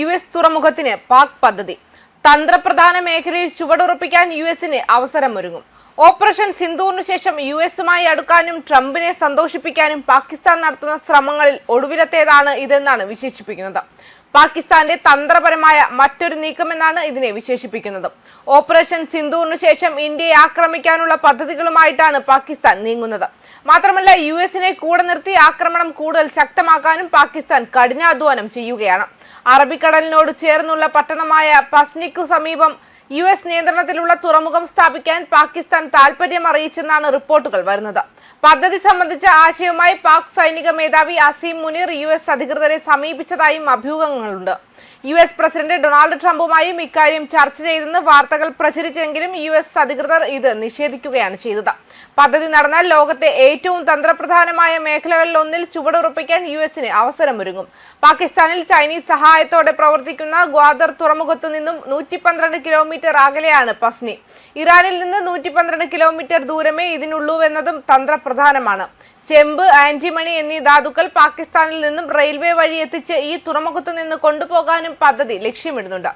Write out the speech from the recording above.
U S തുറമുഖത്തിന് Pak പദ്ധതി. തന്ത്രപ്രധാന മേഖലയിൽ ചുവടുറപ്പിക്കാൻ യു എസിന് അവസരമൊരുങ്ങും. ഓപ്പറേഷൻ സിന്ധുവിനു ശേഷം യു എസുമായി അടുക്കാനും ട്രംപിനെ സന്തോഷിപ്പിക്കാനും പാകിസ്ഥാൻ നടത്തുന്ന ശ്രമങ്ങളിൽ ഒടുവിലത്തേതാണ് ഇതെന്നാണ് വിശേഷിപ്പിക്കുന്നത്. പാകിസ്ഥാന്റെ തന്ത്രപരമായ മറ്റൊരു നീക്കമെന്നാണ് ഇതിനെ വിശേഷിപ്പിക്കുന്നത്. ഓപ്പറേഷൻ സിന്ധുവിനു ശേഷം ഇന്ത്യയെ ആക്രമിക്കാനുള്ള പദ്ധതികളുമായിട്ടാണ് പാകിസ്ഥാൻ നീങ്ങുന്നത്. മാത്രമല്ല യു എസിനെ കൂടെ നിർത്തി ആക്രമണം കൂടുതൽ ശക്തമാക്കാനും പാകിസ്ഥാൻ കഠിനാധ്വാനം ചെയ്യുകയാണ്. അറബിക്കടലിനോട് ചേർന്നുള്ള പട്ടണമായ പസ്നിക്കു സമീപം യു എസ് നിയന്ത്രണത്തിലുള്ള തുറമുഖം സ്ഥാപിക്കാൻ പാകിസ്ഥാൻ താൽപര്യം അറിയിച്ചെന്നാണ് റിപ്പോർട്ടുകൾ വരുന്നത്. പദ്ധതി സംബന്ധിച്ച ആശയവുമായി പാക് സൈനിക മേധാവി അസീം മുനീർ യു എസ് അധികൃതരെ സമീപിച്ചതായും അഭ്യൂഹങ്ങളുണ്ട്. യു എസ് പ്രസിഡന്റ് ഡൊണാൾഡ് ട്രംപുമായും ഇക്കാര്യം ചർച്ച ചെയ്തെന്ന് വാർത്തകൾ പ്രചരിച്ചെങ്കിലും യു എസ് അധികൃതർ ഇത് നിഷേധിക്കുകയാണ് ചെയ്തത്. പദ്ധതി നടന്നാൽ ലോകത്തെ ഏറ്റവും തന്ത്രപ്രധാനമായ മേഖലകളിൽ ഒന്നിൽ ചുവടുറപ്പിക്കാൻ യു എസിന് അവസരമൊരുങ്ങും. പാകിസ്ഥാനിൽ ചൈനീസ് സഹായത്തോടെ പ്രവർത്തിക്കുന്ന ഗ്വാദർ തുറമുഖത്തു നിന്നും നൂറ്റി പന്ത്രണ്ട് കിലോമീറ്റർ അകലെയാണ് പസ്നി. ഇറാനിൽ നിന്ന് നൂറ്റി പന്ത്രണ്ട് കിലോമീറ്റർ ദൂരമേ ഇതിനുള്ളൂവെന്നതും തന്ത്രപ്രധാനമാണ്. ചെമ്പ് ആന്റിമണി എന്നീ ധാതുക്കൾ പാകിസ്ഥാനിൽ നിന്നും റെയിൽവേ വഴി എത്തിച്ച് ഈ തുറമുഖത്തു നിന്ന് കൊണ്ടുപോകാനും പദ്ധതി ലക്ഷ്യമിടുന്നുണ്ട്.